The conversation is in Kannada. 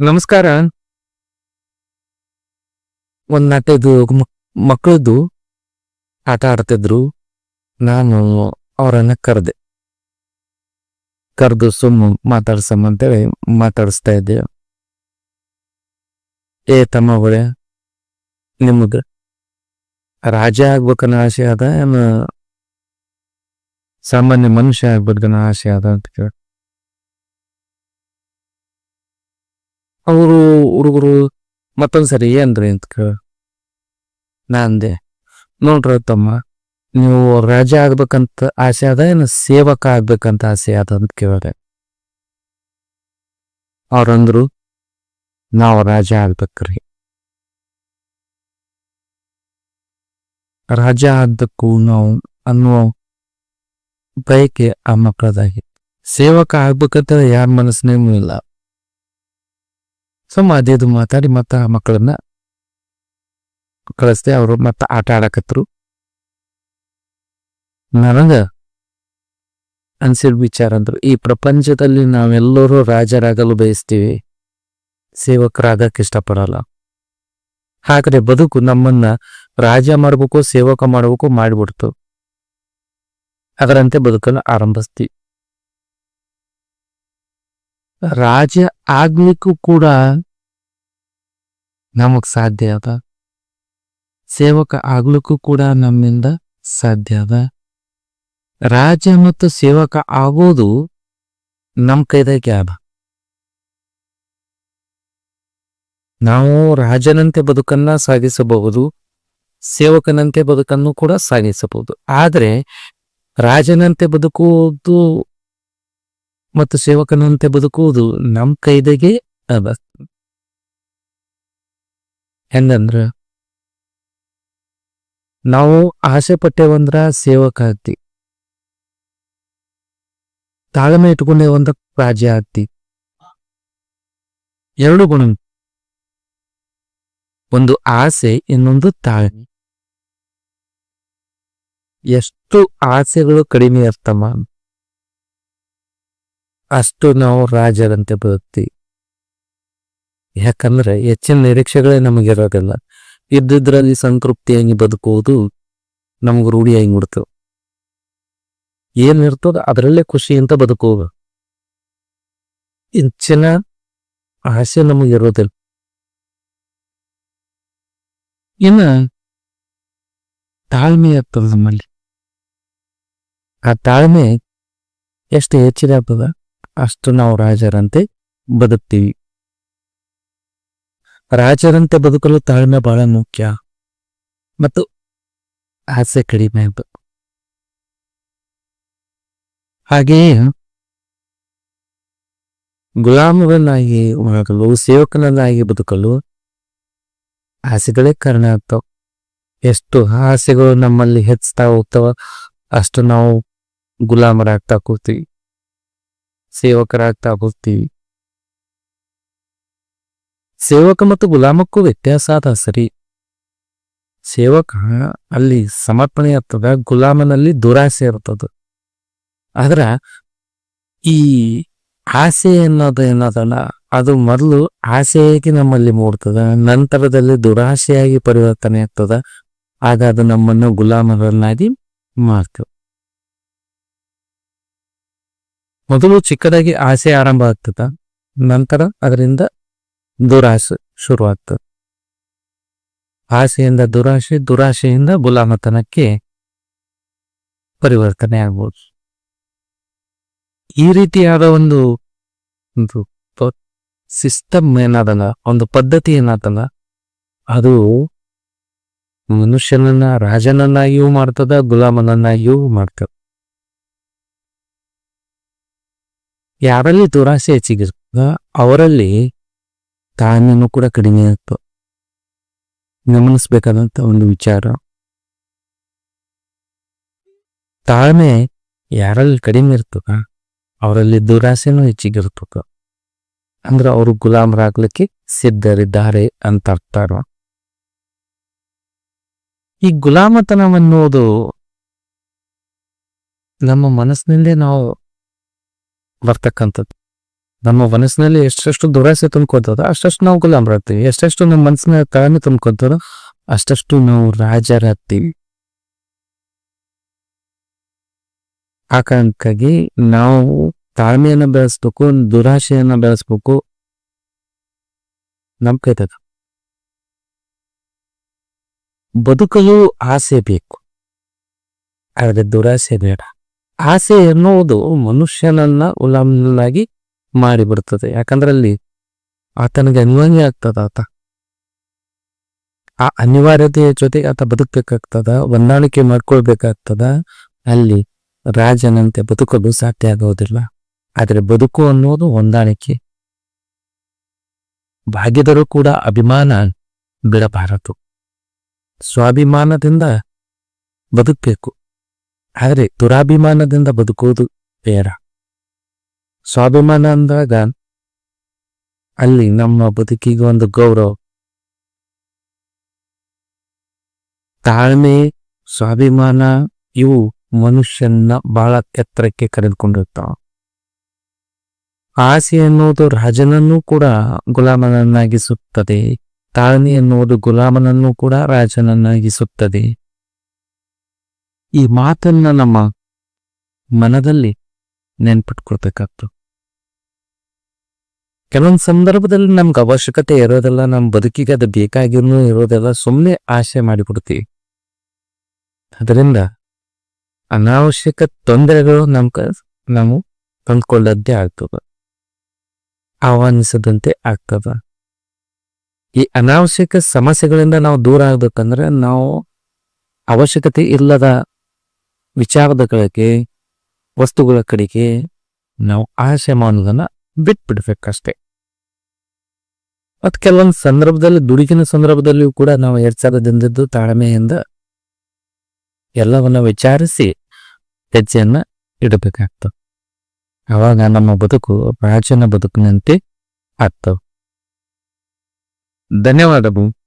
ನಮಸ್ಕಾರ. ಒಂದ್ ನಾಲ್ಕೈದು ಮಕ್ಕಳದ್ದು ಆಟ ಆಡ್ತಿದ್ರು. ನಾನು ಅವರನ್ನ ಕರೆದೆ. ಕರೆದು ಸುಮ್ಮ ಮಾತಾಡ್ಸಮ್ಮ ಅಂತೇಳಿ ಮಾತಾಡಿಸ್ತಾ ಇದ್ದೆ. ಏ ತಮ್ಮ ಒಳ್ಳೆ ನಿಮಗ ರಾಜ ಆಗ್ಬೇಕನ್ನೋ ಆಸೆ ಅದ ಏನ ಸಾಮಾನ್ಯ ಮನುಷ್ಯ ಆಗ್ಬೇಕನ್ನೋ ಆಸೆ ಅದ ಅಂತ ಕೇಳ. ಅವರು ಹುಡುಗರು ಮತ್ತೊಂದ್ಸರಿ ಏನ್ರಿ ಅಂತ ಕೇಳ ನಾ ಅಂದೆ, ನೋಡ್ರಿ ತಮ್ಮ, ನೀವು ರಾಜ ಆಗ್ಬೇಕಂತ ಆಸೆ ಅದ ಏನು ಸೇವಕ ಆಗ್ಬೇಕಂತ ಆಸೆ ಅದ ಅಂತ ಕೇಳಿದೆ. ಅವ್ರಂದ್ರು, ನಾವು ರಾಜ ಆಗ್ಬೇಕ್ರಿ. ರಾಜ ಆದಕ್ಕೂ ನಾವು ಅನ್ನುವ ಬಯಕೆ ಆ ಮಕ್ಕಳದಾಗಿ. ಸೇವಕ ಆಗ್ಬೇಕಂತ ಯಾರ ಮನಸ್ಸಿನೂ ಇಲ್ಲ. ಸುಮ್ಮ ಅದೇದು ಮಾತಾಡಿ ಮತ್ತೆ ಆ ಮಕ್ಕಳನ್ನ ಕಳಿಸ್ದೆ ಅವರು ಮತ್ತೆ ಆಟ ಆಡಕತ್ರು. ನನಗ ಅನ್ಸಿದ ವಿಚಾರ ಅಂದ್ರು, ಈ ಪ್ರಪಂಚದಲ್ಲಿ ನಾವೆಲ್ಲರೂ ರಾಜರಾಗಲು ಬಯಸ್ತೀವಿ ಸೇವಕರಾಗಕ್ಕೆ ಇಷ್ಟಪಡಲ್ಲ. ಹಾಗಾದ್ರೆ ಬದುಕು ನಮ್ಮನ್ನ ರಾಜ ಮಾಡಬೇಕು ಸೇವಕ ಮಾಡಬೇಕು ಮಾಡಿಬಿಡ್ತು. ಅದರಂತೆ ಬದುಕನ್ನು ಆರಂಭಿಸ್ತೀವಿ ರಾಜ ಆಗ್ಲಿಕ್ಕೂ ಕೂಡ ನಮಗ್ ಸಾಧ್ಯ ಅದ. ಸೇವಕ ಆಗ್ಲಿಕ್ಕೂ ಕೂಡ ನಮ್ಮಿಂದ ಸಾಧ್ಯ ಅದ. ರಾಜ ಮತ್ತು ಸೇವಕ ಆಗೋದು ನಮ್ಮ ಕೈದಾಗೆ ಅದ. ನಾವು ರಾಜನಂತೆ ಬದುಕನ್ನ ಸಾಗಿಸಬಹುದು, ಸೇವಕನಂತೆ ಬದುಕನ್ನು ಕೂಡ ಸಾಗಿಸಬಹುದು. ಆದ್ರೆ ರಾಜನಂತೆ ಬದುಕುವುದು ಮತ್ತು ಸೇವಕನಂತೆ ಬದುಕುವುದು ನಮ್ ಕೈದಾಗೆ ಅದ. ಹೆಂಗಂದ್ರ? ನಾವು ಆಸೆ ಪಟ್ಟೇವಂದ್ರ ಸೇವಕ ಆಗ್ತಿ ತಾಳ್ಮೆ ಇಟ್ಕೊಂಡೇವಂದ್ರ ರಾಜ್ಯ ಆಗ್ತಿ ಎರಡು ಗುಣ. ಒಂದು ಆಸೆ, ಇನ್ನೊಂದು ತಾಳ್ಮೆ. ಎಷ್ಟು ಆಸೆಗಳು ಕಡಿಮೆ ಇರ್ತಮ್ಮ ಅಷ್ಟು ನಾವು ರಾಜರಂತೆ ಬದುಕ್ತೀವಿ. ಯಾಕಂದ್ರೆ ಹೆಚ್ಚಿನ ನಿರೀಕ್ಷೆಗಳೇ ನಮಗಿರೋದಿಲ್ಲ. ಇದ್ದಿದ್ರಲ್ಲಿ ಸಂತೃಪ್ತಿಯಾಗಿ ಬದುಕುವುದು ನಮಗೆ ರೂಢಿಯಾಗಿ ಬಿಡ್ತು ಏನಿರ್ತದ ಅದರಲ್ಲೇ ಖುಷಿ ಅಂತ ಬದುಕುವುದು. ಹೆಚ್ಚಿನ ಆಸೆ ನಮಗಿರೋದಿಲ್ಲ. ಇನ್ನ ತಾಳ್ಮೆ ಇರ್ತದ ನಮ್ಮಲ್ಲಿ. ಆ ತಾಳ್ಮೆ ಎಷ್ಟು ಹೆಚ್ಚಿದೆ ಆಗ್ತದ ಅಷ್ಟು ನಾವು ರಾಜರಂತೆ ಬದುಕ್ತೀವಿ. ರಾಜರಂತೆ ಬದುಕಲು ತಾಳ್ಮೆ ಬಹಳ ಮುಖ್ಯ. ಮತ್ತು ಆಸೆ ಕಡಿಮೆ ಹಾಗೆಯೇ ಗುಲಾಮರನ್ನಾಗಿ ಒಳಗಲು, ಸೇವಕನನ್ನಾಗಿ ಬದುಕಲು ಆಸೆಗಳೇ ಕಾರಣ ಆಗ್ತಾವ. ಎಷ್ಟು ಆಸೆಗಳು ನಮ್ಮಲ್ಲಿ ಹೆಚ್ಚುತ್ತಾ ಹೋಗ್ತಾವ, ಅಷ್ಟು ನಾವು ಗುಲಾಮರಾಗ್ತಾ ಕೂತೀವಿ, ಸೇವಕರಾಗ್ತಾ ಹೋಗ್ತೀವಿ. ಸೇವಕ ಮತ್ತು ಗುಲಾಮಕ್ಕೂ ವ್ಯತ್ಯಾಸ ಸರಿ ಸೇವಕ ಅಲ್ಲಿ ಸಮರ್ಪಣೆ ಇರ್ತದ ಗುಲಾಮನಲ್ಲಿ ದುರಾಸೆ ಇರ್ತದ ಆದ್ರ ಈ ಆಸೆ ಅನ್ನೋದು ಏನದಲ್ಲ, ಅದು ಮೊದಲು ಆಸೆಯಾಗಿ ನಮ್ಮಲ್ಲಿ ಮೂಡ್ತದ, ನಂತರದಲ್ಲಿ ದುರಾಸೆಯಾಗಿ ಪರಿವರ್ತನೆ ಆಗ್ತದ, ಆಗ ಅದು ನಮ್ಮನ್ನು ಗುಲಾಮರನ್ನಾಗಿ ಮಾಡ್ತೇವೆ ಮೊದಲು ಚಿಕ್ಕದಾಗಿ ಆಸೆ ಆರಂಭ ಆಗ್ತದ, ನಂತರ ಅದರಿಂದ ದುರಾಸೆ ಶುರುವಾಗ್ತದೆ. ಆಸೆಯಿಂದ ದುರಾಶೆ ದುರಾಸೆಯಿಂದ ಗುಲಾಮತನಕ್ಕೆ ಪರಿವರ್ತನೆ ಆಗ್ಬೋದು. ಈ ರೀತಿಯಾದ ಒಂದು ಒಂದು ಸಿಸ್ಟಮ್ ಏನಾದಲ್ಲ, ಒಂದು ಪದ್ಧತಿ ಏನಾದಲ್ಲ ಅದು ಮನುಷ್ಯನನ್ನ, ರಾಜನನ್ನಾಗಿಯೂ ಮಾಡ್ತದ, ಗುಲಾಮನನ್ನಾಗಿಯೂ ಮಾಡ್ತದ. ಯಾರಲ್ಲಿ ದುರಾಸೆ ಹೆಚ್ಚಿಗಿರ್ತದ ಅವರಲ್ಲಿ ತಾಳ್ಮೆನೂ ಕೂಡ ಕಡಿಮೆ ಆಯಿತು. ಗಮನಿಸ್ಬೇಕಾದಂಥ ಒಂದು ವಿಚಾರ. ತಾಳ್ಮೆ ಯಾರಲ್ಲಿ ಕಡಿಮೆ ಇರ್ತದ, ಅವರಲ್ಲಿ ದುರಾಸೆನೂ ಹೆಚ್ಚಿಗಿರ್ತದ ಅಂದ್ರೆ ಅವರು ಗುಲಾಮರಾಗ್ಲಿಕ್ಕೆ ಸಿದ್ಧರಿದ್ದಾರೆ ಅಂತ ಅರ್ಥ ಈ ಗುಲಾಮತನವನ್ನೋದು ನಮ್ಮ ಮನಸ್ಸಿನಲ್ಲೇ ನಾವು ಬರ್ತಕ್ಕಂಥದ್ದು ನಮ್ಮ ಮನಸ್ಸಿನಲ್ಲಿ ಎಷ್ಟೆಷ್ಟು ದುರಾಸೆ ತುಂಬ್ಕೊತದ ಅಷ್ಟಷ್ಟು ನಾವು ಗುಲಾಮರಾಗ್ತೀವಿ ಎಷ್ಟೆಷ್ಟು ನಮ್ಮ ಮನಸ್ಸಿನ ತಾಳ್ಮೆ ತುಂಬ್ಕೊತದ ಅಷ್ಟಷ್ಟು ನಾವು ರಾಜರಾಗ್ತೀವಿ. ಆ ಕಾರಣಕ್ಕಾಗಿ ನಾವು ತಾಳ್ಮೆಯನ್ನ ಬೆಳೆಸ್ಬೇಕು ದುರಾಶೆಯನ್ನ ಬೆಳೆಸ್ಬೇಕು. ನಮ್ ಕೈತದ ಬದುಕಲು ಆಸೆ ಬೇಕು. ಆದರೆ ದುರಾಸೆ ಬೇಡ. ಆಸೆ ಎನ್ನುವುದು ಮನುಷ್ಯನನ್ನ ಉಲ್ಲಂಘನಾಗಿ ಮಾಡಿಬಿಡ್ತದೆ ಯಾಕಂದ್ರೆ ಅಲ್ಲಿ ಆತನಿಗೆ ಅನಿವಾರ್ಯ ಆಗ್ತದ ಆತ. ಆ ಅನಿವಾರ್ಯತೆಯ ಜೊತೆಗೆ ಆತ ಬದುಕಬೇಕಾಗ್ತದ, ಹೊಂದಾಣಿಕೆ ಮಾಡ್ಕೊಳ್ಬೇಕಾಗ್ತದ. ಅಲ್ಲಿ ರಾಜನಂತೆ ಬದುಕಲು ಸಾಧ್ಯ ಆಗೋದಿಲ್ಲ. ಆದ್ರೆ ಬದುಕು ಅನ್ನೋದು ಹೊಂದಾಣಿಕೆ. ಭಾಗ್ಯದರೂ ಕೂಡ ಅಭಿಮಾನ ಬಿಡಬಾರದು. ಸ್ವಾಭಿಮಾನದಿಂದ ಬದುಕಬೇಕು. ಆದರೆ ದುರಾಭಿಮಾನದಿಂದ ಬದುಕುವುದು ಬೇಡ. ಸ್ವಾಭಿಮಾನ ಅಂದಾಗ ಅಲ್ಲಿ ನಮ್ಮ ಬದುಕಿಗೆ ಒಂದು ಗೌರವ. ತಾಳ್ಮೆ, ಸ್ವಾಭಿಮಾನ, ಇವು ಮನುಷ್ಯನ ಬಹಳ ಎತ್ತರಕ್ಕೆ ಕರೆದುಕೊಂಡಿರ್ತಾವ. ಆಸೆ ಎನ್ನುವುದು ರಾಜನನ್ನು ಕೂಡ ಗುಲಾಮನನ್ನಾಗಿಸುತ್ತದೆ. ತಾಳ್ಮೆ ಎನ್ನುವುದು ಗುಲಾಮನನ್ನು ಕೂಡ ರಾಜನನ್ನಾಗಿಸುತ್ತದೆ. ಈ ಮಾತನ್ನ ನಮ್ಮ ಮನದಲ್ಲಿ ನೆನ್ಪಿಟ್ಕೊಳ್ಬೇಕಾಗ್ತದೆ ಕೆಲವೊಂದು ಸಂದರ್ಭದಲ್ಲಿ ನಮ್ಗೆ ಅವಶ್ಯಕತೆ ಇರೋದೆಲ್ಲ ನಮ್ಮ ಬದುಕಿಗೆ ಅದು ಬೇಕಾಗಿರೂ ಇರೋದೆಲ್ಲ ಸುಮ್ಮನೆ ಆಸೆ ಮಾಡಿಬಿಡ್ತೀವಿ. ಅದರಿಂದ ಅನಾವಶ್ಯಕ ತೊಂದರೆಗಳು ನಮ್ಗ ನಾವು ತಂದ್ಕೊಳ್ಳದ್ದೇ ಆಗ್ತದ. ಆಹ್ವಾನಿಸದಂತೆ ಆಗ್ತದ. ಈ ಅನಾವಶ್ಯಕ ಸಮಸ್ಯೆಗಳಿಂದ ನಾವು ದೂರ ಆಗ್ಬೇಕಂದ್ರೆ ನಾವು ಅವಶ್ಯಕತೆ ಇಲ್ಲದ ವಿಚಾರದ ವಸ್ತುಗಳ ಕಡೆಗೆ ನಾವು ಆಸೆ ಮಾಡೋದನ್ನ ಬಿಟ್ಬಿಡ್ಬೇಕಷ್ಟೇ. ಮತ್ತು ಕೆಲವೊಂದು ಸಂದರ್ಭದಲ್ಲಿ, ದುಡುಕಿನ ಸಂದರ್ಭದಲ್ಲಿಯೂ ಕೂಡ ನಾವು ಎಚ್ಚರದಿಂದಿದ್ದು ತಾಳ್ಮೆಯಿಂದ ಎಲ್ಲವನ್ನ ವಿಚಾರಿಸಿ ಹೆಜ್ಜೆಯನ್ನ ಇಡಬೇಕಾಗ್ತದೆ. ಅವಾಗ ನಮ್ಮ ಬದುಕು ಪ್ರಾಚೀನ ಬದುಕಿನಂತೆ ಆಗ್ತವೆ ಧನ್ಯವಾದಗಳು.